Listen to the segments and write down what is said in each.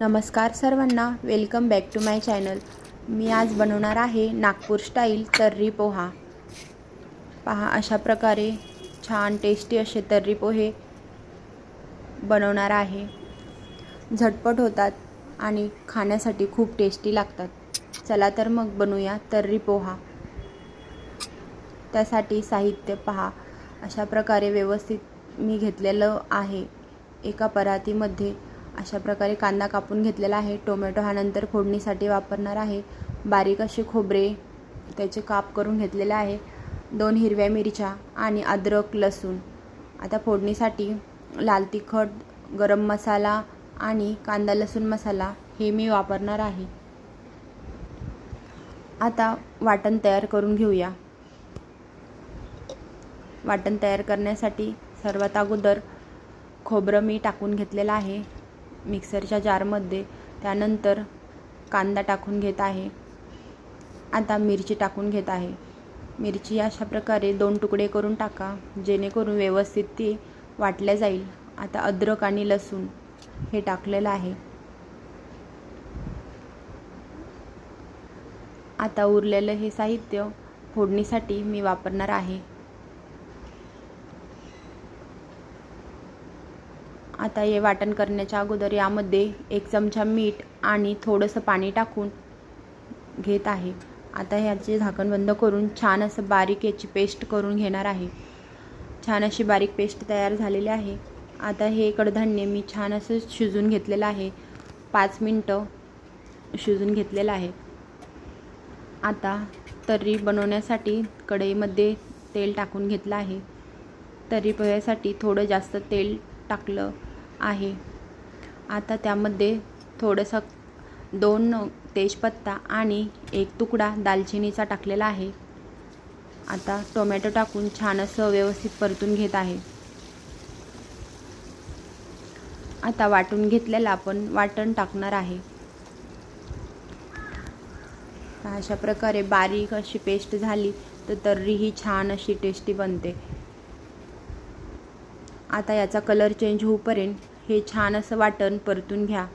नमस्कार सर्वांना welcome back to my channel मी आज बनवणार आहे नागपूर स्टाईल तर्री पोहा. पहा अशा प्रकारे छान टेस्टी असे तर्री पोहे बनवणार आहे. झटपट होतात आणि खाण्यासाठी खूप टेस्टी लागतात. चला तर मग बनवूया तर्री पोहा. त्यासाठी साहित्य पहा. अशा प्रकारे व्यवस्थित मी घेतलेलं आहे एका परातीमध्ये. अशा प्रकारे कांदा कापून घेतलेला आहे. टोमॅटो हा नंतर फोडणीसाठी वापरणार आहे. बारीक असे खोबरे त्याचे काप करून घेतलेले आहे. दोन हिरव्या मिरच्या आणि अद्रक लसूण. आता फोडणीसाठी लाल तिखट गरम मसाला आणि कांदा लसूण मसाला हे मी वापरणार आहे. आता वाटण तयार करून घेऊया. वाटण तयार करण्यासाठी सर्वात अगोदर खोबरं मी टाकून घेतलेलं आहे. मिक्सरच्या जारमध्ये त्यानंतर कांदा टाकून घेत आहे. आता मिरची टाकून घेत आहे. मिरची अशा प्रकारे दोन तुकडे करून टाका जेणेकरून व्यवस्थित ती वाटल्या जाईल. आता अद्रक आणि लसूण हे टाकलेलं आहे. आता उरलेलं हे साहित्य फोडणीसाठी मी वापरणार आहे. आता हे वाटण करण्याच्या अगोदर यामध्ये एक चमचा मीठ आणि थोडंसं पाणी टाकून घेत आहे. आता ह्याचे झाकण बंद करून छान असं बारीक याची पेस्ट करून घेणार आहे. छान अशी बारीक पेस्ट तयार झालेली आहे. आता हे कडधान्य मी छान असं शिजून घेतलेलं आहे. पाच मिनटं शिजून घेतलेलं आहे. आता तर्री बनवण्यासाठी कढईमध्ये तेल टाकून घेतलं आहे. तर्री पोह्यासाठी थोडं जास्त तेल टाकलं आहे. आता त्यामध्ये थोडंसं दोन तेजपत्ता आणि एक तुकडा दालचिनीचा टाकलेला आहे. आता टोमॅटो टाकून छान असं व्यवस्थित परतून घेत आहे. आता वाटून घेतलेलं आपण वाटण टाकणार आहे. अशा प्रकारे बारीक अशी पेस्ट झाली तर तर्री ही छान अशी टेस्टी बनते. आता याचा कलर चेंज होऊपर्यंत हे छान असं वाटण परतून घ्या.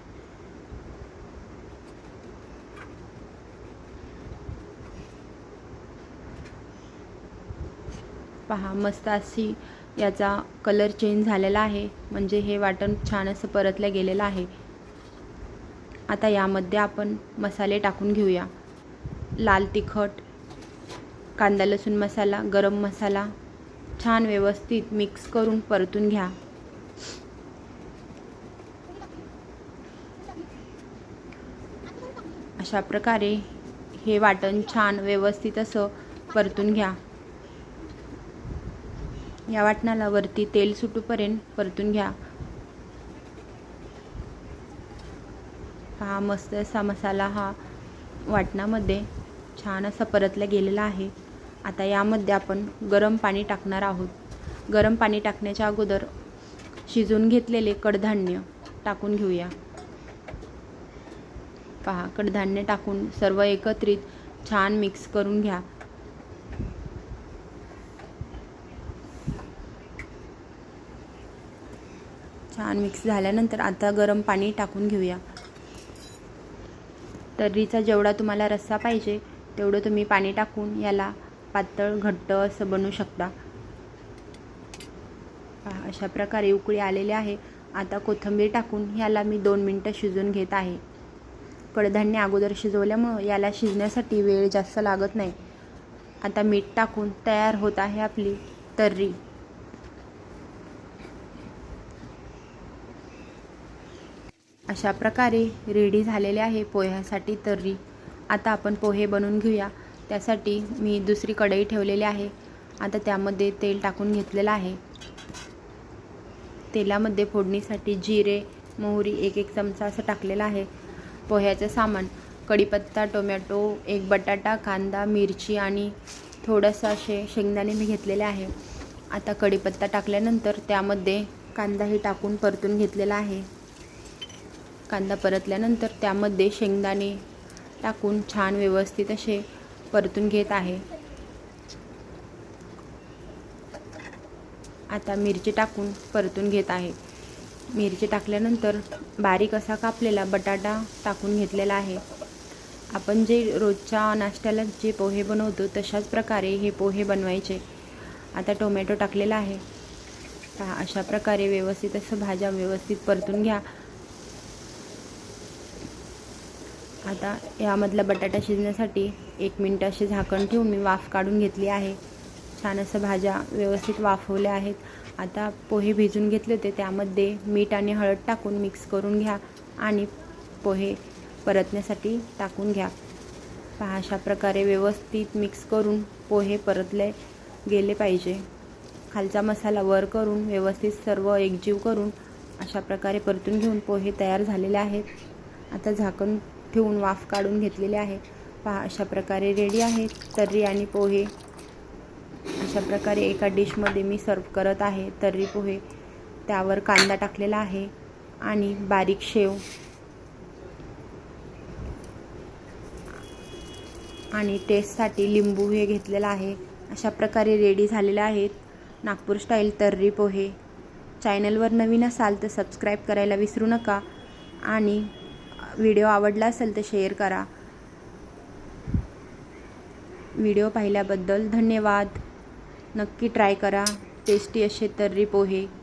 पहा मस्त अशी याचा कलर चेंज झालेला आहे. म्हणजे हे वाटण छान असं परतलं गेलेलं आहे. आता यामध्ये आपण मसाले टाकून घेऊया. लाल तिखट कांदा लसूण मसाला गरम मसाला छान व्यवस्थित मिक्स करून परतून घ्या. अशा प्रकारे हे वाटण छान व्यवस्थित असं परतून घ्या. या वाटणाला वरती तेल सुटूपर्यंत परतून घ्या. हा मस्त असा मसाला हा वाटणामध्ये छान असा परतला गेलेला आहे. आता यामध्ये आपण गरम पाणी टाकणार आहोत. गरम पाणी टाकण्याच्या अगोदर शिजून घेतलेले कडधान्य टाकून घेऊया. पहा कडधान्य टाकून सर्व एकत्रित छान मिक्स करून घ्या. छान मिक्स झाल्यानंतर आता गरम पाणी टाकून घेऊया. तर्रीचा जेवढा तुम्हाला रस्सा पाहिजे तेवढं तुम्ही पाणी टाकून याला पातळ घट्ट असं बनवू शकता. पहा अशा प्रकारे उकळी आलेली आहे. आता कोथिंबीर टाकून ह्याला मी दोन मिनटं शिजून घेत आहे. कडधान्य अगोदर शिजवल्यामुळं याला शिजण्यासाठी वेळ जास्त लागत नाही. आता मीठ टाकून तयार होत आहे आपली तर्री. अशा प्रकारे रेडी झालेले आहे पोह्यासाठी तर्री. आता आपण पोहे बनवून घेऊया. त्यासाठी मी दुसरी कढई ठेवलेली आहे. आता त्यामध्ये तेल टाकून घेतलेलं आहे. तेलामध्ये फोडणीसाठी जिरे मोहरी एक एक चमचा असं टाकलेलं आहे. पोह्याचं सामान. कढीपत्ता टोमॅटो एक बटाटा कांदा मिरची आणि थोडंसं असे शेंगदाणे मी घेतलेले आहे. आता कढीपत्ता टाकल्यानंतर त्यामध्ये कांदाही टाकून परतून घेतलेला आहे. कांदा परतल्यानंतर त्यामध्ये शेंगदाणे टाकून छान व्यवस्थित असे परतून घेत आहे. आता मिरची टाकून परतून घेत आहे. मिरची टाकल्यानंतर बारीक असा कापलेला बटाटा टाकून घेतलेला आहे. आपण जे रोजच्या नाश्त्याला जे पोहे बनवतो तशाच प्रकारे हे पोहे बनवायचे. आता टोमॅटो टाकलेला आहे. पहा अशा प्रकारे व्यवस्थित असं भाज्या व्यवस्थित परतून घ्या. आता यामधला बटाटा शिजण्यासाठी एक मिनटं असे झाकण ठेवून मी वाफ काढून घेतली आहे. छान असं भाज्या व्यवस्थित वाफवल्या आहेत. आता पोहे भिजून घेतले होते त्यामध्ये मीठ आणि हळद टाकून मिक्स करून घ्या आणि पोहे परतण्यासाठी टाकून घ्या. पहा अशा प्रकारे व्यवस्थित मिक्स करून पोहे परतले गेले पाहिजे. खालचा मसाला वर करून व्यवस्थित सर्व एकजीव करून अशा प्रकारे परतून घेऊन पोहे तयार झालेले आहेत. आता झाकण ठेवून वाफ काढून घेतलेले आहे. पहा अशा प्रकारे रेडी आहेत. तर्री आणि पोहे अशा प्रकारे एका डिशमध्ये मी सर्व करत आहे. तर्री पोहे त्यावर कांदा टाकलेला आहे आणि बारीक शेव आणि टेस्टसाठी लिंबू हे घेतलेलं आहे. अशा प्रकारे रेडी झालेले आहेत. नागपूर स्टाईल तर्री पोहे. चॅनलवर नवीन असाल तर सबस्क्राईब करायला विसरू नका आणि व्हिडिओ आवडला असेल तर शेअर करा. व्हिडिओ पाहिल्याबद्दल धन्यवाद. नक्की ट्राय करा. टेस्टी असे तर्री पोहे.